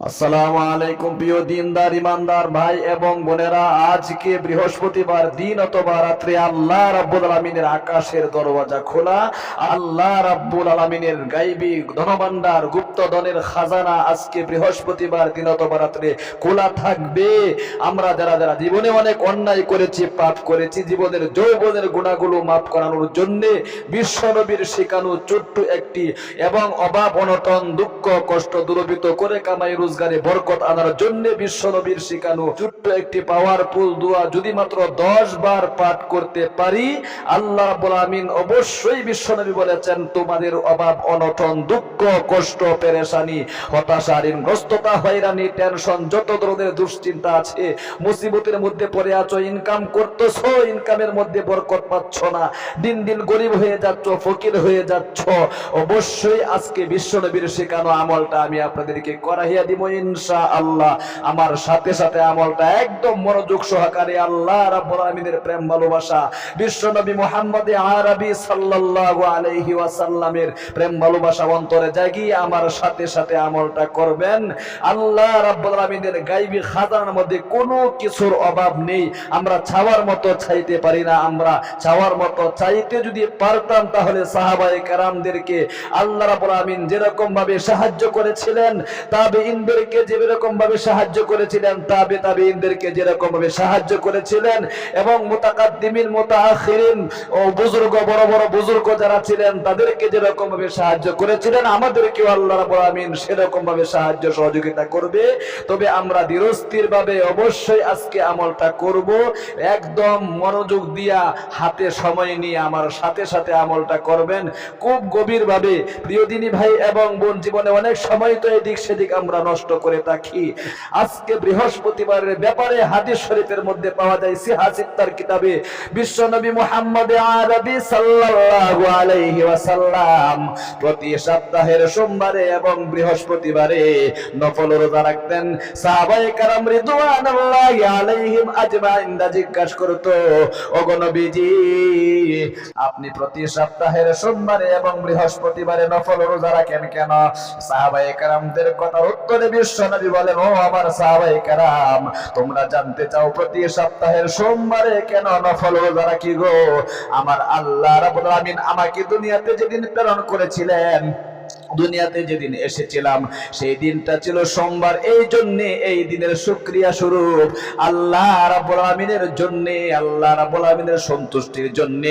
আসসালামু ভাই এবং বোনেরা। আজকে বৃহস্পতিবার দিন অথবা রাত্রে আল্লাহ রাব্বুল আলামিনের আকাশের দরওয়াজা খোলা। আল্লাহ রাব্বুল আলামিনের গাইবী ধনভাণ্ডার গুপ্ত ধনের খাজানা আজকে বৃহস্পতিবার দিন অথবা রাত্রে খোলা থাকবে। আমরা যারা যারা জীবনে অনেক অন্যায় করেছি, পাপ করেছি, জীবনের যৌবনের গুণাগুলো মাফ করানোর জন্য বিশ্বনবীর শেখানো ছোট্ট একটি এবং অভাব অনটন, দুঃখ, কষ্ট দূরবিত করে কামাই রোজগারে বরকত আনার জন্য বিশ্বনবীর শেখানো ছোট্ট একটি পাওয়ারফুল দোয়া যদি মাত্র দশ বার পাঠ করতে পারি, আল্লাহ রাব্বুল আমিন অবশ্যই বিশ্বনবী বলেছেন, তোমাদের অভাব, অনটন, দুঃখ, কষ্ট, পেরেশানি হতাশা ঋণগ্রস্ততা, হয়রানি টেনশন যত ধরনের দুশ্চিন্তা আছে, মুসিবতের মধ্যে পড়ে আছো ইনকাম করতেছো ইনকামের মধ্যে বরকত পাচ্ছ না, দিন দিন গরিব হয়ে যাচ্ছ, ফকির হয়ে যাচ্ছ। অবশ্যই আজকে বিশ্বনবীর শেখানো আমলটা আমি আপনাদেরকে করাইয়া দিব। ইনশা আল্লাহ আমার সাথে সাথে আমলটা একদম মনোযোগ সহকারে আল্লাহ রাব্বুল প্রেম ভালোবাসা বিশ্বনবী মুহাম্মদ আরবি সাল্লাল্লাহু আলাইহি ওয়াসাল্লামের প্রেম ভালোবাসা অন্তরে জাগিয়ে আমার সাথে সাথে আমলটা করবেন। আল্লাহ রাব্বুল আমিনের গাইবী খাজানার মধ্যে কোনো কিছুর অভাব নেই। আমরা ছাওয়ার মতো চাইতে পারি না, আমরা চাওয়ার মতো চাইতে যদি পারতাম তাহলে সাহাবায়ে কেরামদেরকে আল্লাহ রাব্বুল আমিন যেরকম ভাবে সাহায্য করেছিলেন তাবে ইনদেরকে যেরকম ভাবে সাহায্য করেছিলেন, তাবে ইনদেরকে যেরকম ভাবে সাহায্য করেছিলেন এবং মুতাকাদ্দিমিন, মুতাআখিরিন ও বুজুর্গ, বড় বড় বুজুর্গ যারা ছিলেন, তাদেরকে যেরকম ভাবে সাহায্য করেছিলেন, আমাদেরকেও আল্লাহ রাব্বুল আমিন সেরকম ভাবে সাহায্য সহযোগিতা করবে। তবে আমরা ধীরস্থির ভাবে অবশ্যই আজকে আমলটা করব। একদম মনোযোগ দিয়া হাতে সময় নিয়ে আমার সাথে সাথে আমলটা করবেন। খুব গভীর ভাবে প্রিয় দিনী ভাই এবং বোন, জীবনে অনেক সময় তো এদিক সেদিক আমরা করে থাকি। আজকে বৃহস্পতিবারের ব্যাপারে হাদিস শরীফের মধ্যে পাওয়া যায় সিহাসিত্তার কিতাবে বিশ্বনবী মুহাম্মদ আরবি সাল্লাল্লাহু আলাইহি ওয়াসাল্লাম প্রতি সপ্তাহের সোমবারে এবং বৃহস্পতিবারে নফল রোজা রাখতেন। সাহাবায়ে কারাম রিদওয়ানুল্লাহি আলাইহিম আজমাইন দা জিজ্ঞাসা করতো, ওগো নবীজি, আপনি প্রতি সপ্তাহের সোমবারে এবং বৃহস্পতিবারে নফল রোজা রাখেন কেন? সাহাবায়ে কারামদের কথার উত্তরে বলেন, ও আমার কারাম, তোমরা জানতে চাও প্রতি সোমবারে কেন নফল গো? আমার আল্লাহ আমাকে দুনিয়াতে যেদিন প্রেরণ করেছিলেন দুনিয়াতে যেদিন এসেছিলাম, সেই দিনটা ছিল সোমবার। এই জন্য এই দিনের শুক্রিয়া স্বরূপ। আল্লাহ রাব্বুল আমিনের জন্য, আল্লাহ রাব্বুল আমিনের সন্তুষ্টির জন্য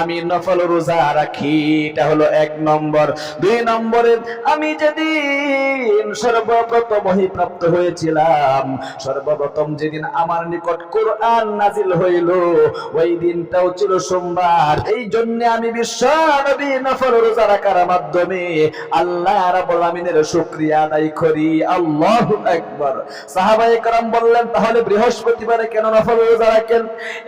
আমি নফল রোজা রাখি। এটা হলো এক নম্বর। দুই নম্বরে, আমি যেদিন সর্বপ্রথম প্রাপ্ত হয়েছিলাম, সর্বপ্রথম যেদিন আমার নিকট কোরআন নাজিল হইল, ওই দিনটাও ছিল সোমবার। এই জন্য আমি বিশ্ব নবী নফল রোজা রাখার মাধ্যমে আল্লাহ রাব্বুল আমিনের শুকরিয়া আদায় করি আল্লাহু আকবার সাহাবায়ে کرام বললেন তাহলে বৃহস্পতিবারে কেন নফল রোজা রাখেন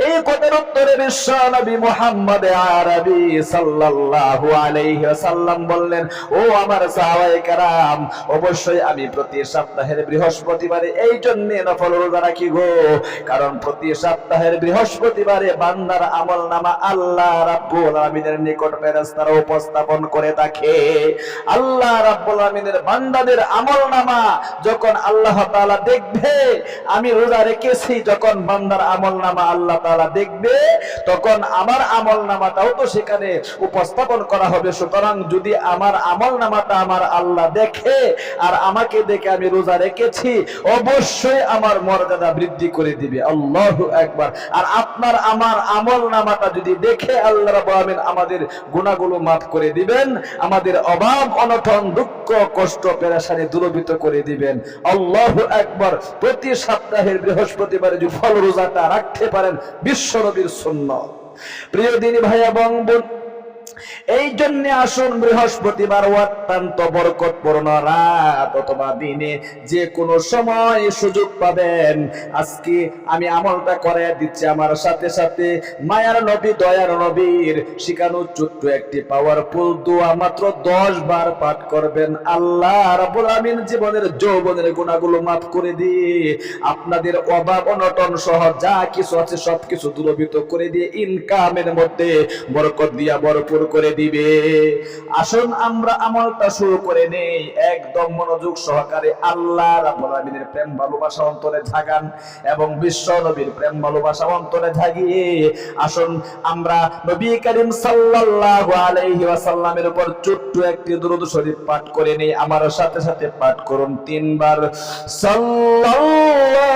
এই কথার উত্তরে বিশ্ব নবী মুহাম্মদ আরবি সাল্লাল্লাহু আলাইহি ওয়াসাল্লাম বললেন ও আমার সাহাবায়ে کرام অবশ্যই আমি প্রতি সপ্তাহের বৃহস্পতিবারে এই জন্য নফল রোজা রাখি গো কারণ প্রতি সপ্তাহের বৃহস্পতিবারে বান্দার আমল নামা আল্লাহ রাব্বুল আমিনের নিকট ফেরেশতারা উপস্থাপন করে থাকে আল্লাহ রাব্বুল আমিনের বান্দাদের আমল নামা যখন আল্লাহ তাআলা দেখবে, আমি রোজা রেখেছি যখন বান্দার আমল নামা আল্লাহ তাআলা দেখবে, তখন আমার আমল নামাটাও তো সেখানে উপস্থাপন করা হবে। সুতরাং যদি আমার আমল নামাটা আমার আল্লাহ দেখে আর আমাকে দেখে আমি রোজা রেখেছি, অবশ্যই আমার মর্যাদা বৃদ্ধি করে দিবে। আল্লাহু একবার আর আপনার আমার আমল নামাটা যদি দেখে আল্লাহ রাব্বুল আমিন আমাদের গুনাহগুলো মাফ করে দিবেন, আমাদের অভাব অনটন দুঃখ, কষ্ট, পেরেশানি দূরবিত করে দিবেন। আল্লাহ একবার প্রতি সপ্তাহের বৃহস্পতিবারে যে ফল রোজাটা রাখতে পারেন, বিশ্ব নবীর শূন্য প্রিয় দিনী ভাই এবং বোন এই জন্য আসুন বৃহস্পতিবার অত্যন্ত বরকতপূর্ণ রাত অথবা দিনে যে কোনো সময় সুযোগ পাবেন। আজকে আমি আমলটা করে দিচ্ছি আমার সাথে সাথে মায়ার নবী, দয়ার নবীর শিখানো ছোট্ট একটি পাওয়ারফুল দোয়া মাত্র দশ বার পাঠ করবেন। আল্লাহ রাব্বুল আমিন জীবনের যৌবনের গুণাগুলো মাফ করে দিয়ে আপনাদের অভাব, অনটন সহ যা কিছু আছে সবকিছু দূরভূত করে দিয়ে ইনকামের মধ্যে বরকত দিয়া ভরপুর করে দিবে। আসুন আমরা আমলটা শুরু করে নেই। একদম মনোযোগ সহকারে আল্লাহ রাব্বুল আলামিনের প্রেম ভালোবাসা অন্তরে জাগান এবং বিশ্ব নবীর প্রেম ভালোবাসা অন্তরে জাগিয়ে আসুন আমরা নবী করিম সাল্লাল্লাহু আলাইহি ওয়াসাল্লামের উপর ছোট্ট একটি দরুদ শরীফ পাঠ করে নেই। আমার সাথে সাথে পাঠ করুন তিনবার। সাল্লাল্লাহু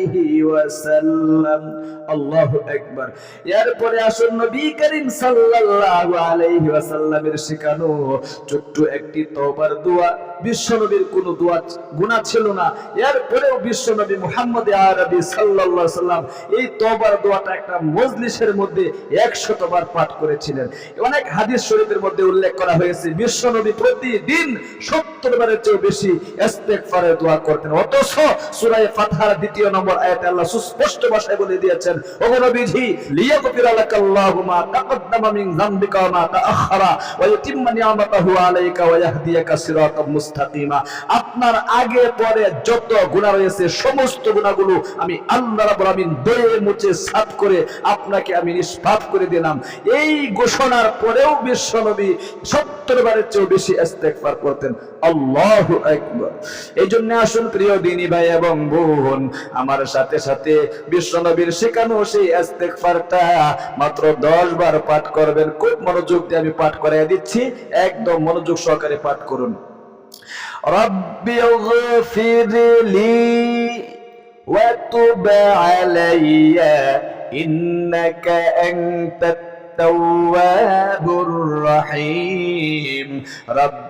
ওয়াসাল্লাম আল্লাহু আকবার। এরপরে আসুন নবী করিম সাল্লাল্লাহু আলাইহি ওয়াসাল্লামের শেখানো ছোট্ট একটি তওবার দোয়া। বিশ্বনবীর কোন দোয়া গুনাহ ছিল না। এরপরেও বিশ্বনবী মুহাম্মদ আরবি সাল্লাল্লাহু এই তওবার দোয়াটা একটা মজলিসের মধ্যে 100 বার পাঠ করেছিলেন। অনেক হাদিস শরীফের মধ্যে উল্লেখ করা হয়েছে বিশ্বনবী প্রতিদিন 70 বারের চেয়ে বেশি ইস্তেগফারের দোয়া করতেন। অথচ সূরা ফাতহার দ্বিতীয় নম্বর আয়াতে সুস্পষ্ট ভাষায় বলে দিয়েছেন মা মিন যামবিকা মা ওয়া আলাইকা ওয়া ইয়াহদিয়াকা সিরাতাম মুস্তাকিমা। আপনার আগে পরে যত গুনাহ রয়েছে, সমস্ত গুনাহগুলো আমি আল্লাহ রাব্বুল আলামিন দয়ে মুছে সাফ করে আপনাকে আমি নিষ্পাপ করে দিলাম। এই ঘোষণার পরেও বিশ্বনবী 70 বারের চেয়েও বেশি ইস্তেগফার করতেন। আল্লাহু আকবার। এই জন্য আসুন প্রিয় দিনী ভাই এবং বোন, আমার সাথে সাথে বিশ্বনবীর শেখানো সেই ইস্তেগফারটা মাত্র 10 বার পাঠ করবেন খুব মনোযোগ দিয়ে আমি পাঠ করাই দিচ্ছি একদম মনোযোগ সহকারে পাঠ করুন রব্বি اغفر لي وتب علي إنك أنت التواب الرحيم رب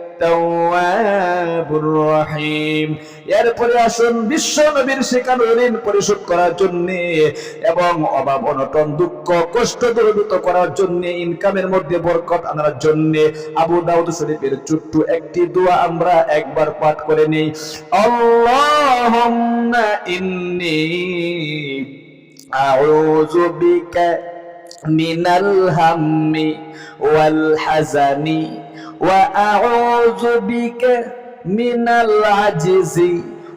তাওয়াবুর রহিম এরপরে আসুন বিশ্ব নবীর শেখানো ঋণ পরিশোধ করার জন্য এবং অভাব, অনটন, দুঃখ, কষ্ট দূরীভূত করার জন্য, ইনকামের মধ্যে বরকত আনার জন্য আবু দাউদ শরীফের ছোট্ট একটি দোয়া আমরা একবার পাঠ করে নেই। আল্লাহুম্মা ইন্নি আউযু বিকা মিনাল হাম্মি ওয়াল হাজানি وأعوذ بك من العجز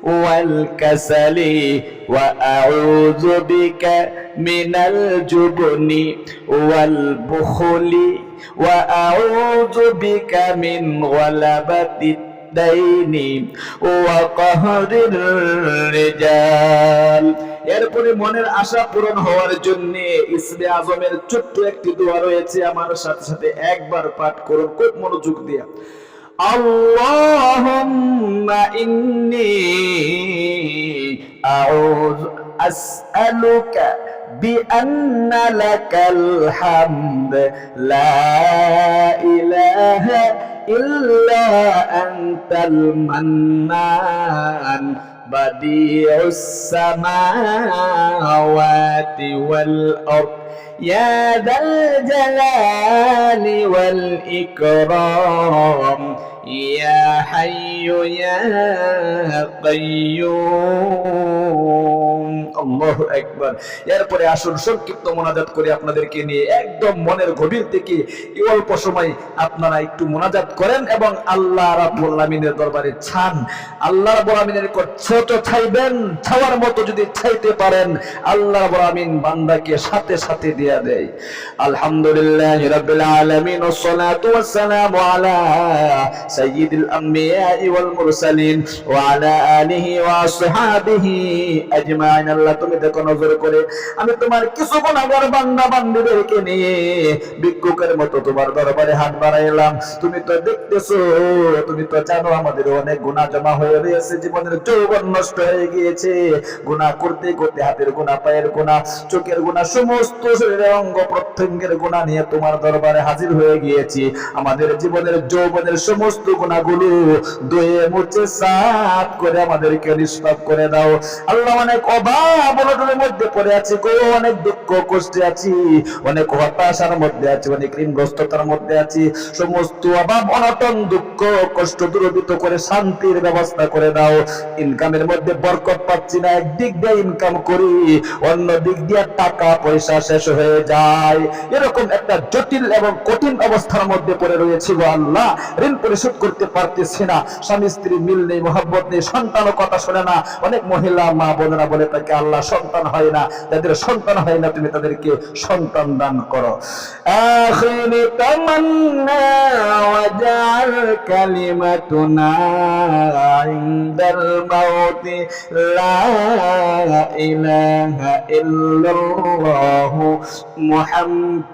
والكسل وأعوذ بك من الجبن والبخل وأعوذ بك من غلبة الدين وقهر الرجال. এরপরে মনের আশা পূরণ হওয়ার জন্য ইসমে আজমের ছোট্ট একটি দোয়া রয়েছে আমার সাথে সাথে একবার পাঠ করুন খুব মনোযোগ দিয়া اللهم إني أعوذ أسألك بأن لك الحمد لا إله إلا أنت المنان بديع السماوات والأرض. يا ذا الجلال والإكرام. يا حي يا قيوم আল্লাহ একবার এরপরে আসুন সংক্ষিপ্ত মোনাজাত করে আপনাদেরকে নিয়ে একদম মনের গভীর থেকে এই অল্প সময় আপনারা একটু মোনাজাত করেন এবং আল্লাহ রাব্বুল আলামিনের দরবারে ছান আল্লাহ রাব্বুল আলামিনের ছোট ছাইবেন ছাওয়ার মতো যদি ছাইতে পারেন আল্লাহ রাব্বুল আলামিন বান্দাকে সাথে সাথে দিয়া দেয় আলহামদুলিল্লাহ রাব্বিল আলামিন ওয়াসসালাতু ওয়াসসালামু আলা মুরসালিন ওয়া আলা আলিহি ওয়া আসহাবিহি আজমাইন আল্লাহ, তুমি দেখো নজর করে। আমি তোমার কিছু গুনাহগার বান্দা বান্দীদেরকে নিয়ে ভিক্ষুকের মতো তোমার দরবারে হাত বাড়াইলাম। তুমি তো দেখতেছো, তুমি তো জানো আমাদের অনেক গুনাহ জমা হয়ে রয়েছে। জীবনের যৌবন নষ্ট হয়ে গিয়েছে। গুনাহ করতে করতে হাতের গুনাহ পায়ের গুনাহ চোখের গুনাহ সমস্ত শরীরের অঙ্গ প্রত্যঙ্গের গুনাহ নিয়ে তোমার দরবারে হাজির হয়ে গিয়েছি। আমাদের জীবনের যৌবনের সমস্ত গুণাগুলো দয়ে মুছে সাফ করে আমাদেরকে নিষ্পাপ করে দাও। আল্লাহ অনেক অভাব অনটনের মধ্যে পড়ে আছি গো, অনেক দুঃখ কষ্টে আছি, অনেক হতাশার মধ্যে আছি, অনেক ঋণগ্রস্ততার মধ্যে আছি। সমস্ত অভাব, অনটন, দুঃখ, কষ্ট দূরীভূত করে শান্তির ব্যবস্থা করে দাও। ইনকামের মধ্যে বরকত পাচ্ছি না, একদিক দিয়ে ইনকাম করি, অন্য দিক দিয়ে টাকা পয়সা শেষ হয়ে যায়। এরকম একটা জটিল এবং কঠিন অবস্থার মধ্যে পড়ে রয়েছে আল্লাহ। ঋণ পরিশোধ ঠিক করতে পারতেছি না। স্বামী স্ত্রী মিল নেই, মহব্বত নেই, সন্তানও কথা শোনে না। অনেক মহিলা মা বোনেরা বলে তাকে আল্লাহ সন্তান হয় না। যাদের সন্তান হয় না, তুমি তাদেরকে সন্তান দান করো। মোহাম্মদ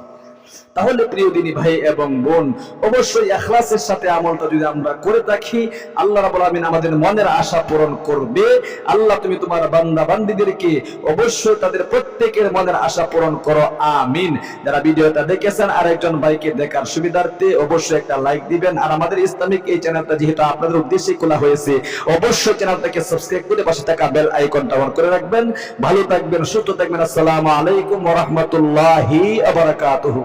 তাহলে প্রিয় দিনী ভাই এবং বোন, অবশ্যই এখলাসের সাথে আমলটা যদি আমরা করে থাকি, আল্লাহ রাব্বুল আমিন আমাদের মনের আশা পূরণ করবে। আল্লাহ তুমি তোমার বান্দা বান্দীদেরকে অবশ্যই তাদের প্রত্যেকের মনের আশা পূরণ করো। আমিন। যারা ভিডিওটা দেখেছেন আর একজন ভাইকে দেখার সুবিধার্থে অবশ্যই একটা লাইক দিবেন। আর আমাদের ইসলামিক এই চ্যানেলটা যেহেতু আপনাদের উদ্দেশ্যে খোলা হয়েছে, অবশ্যই চ্যানেলটাকে সাবস্ক্রাইব করে পাশে থাকা বেল আইকনটা অন করে রাখবেন। ভালো থাকবেন, সুস্থ থাকবেন। আসসালামু আলাইকুম ওয়া রাহমাতুল্লাহি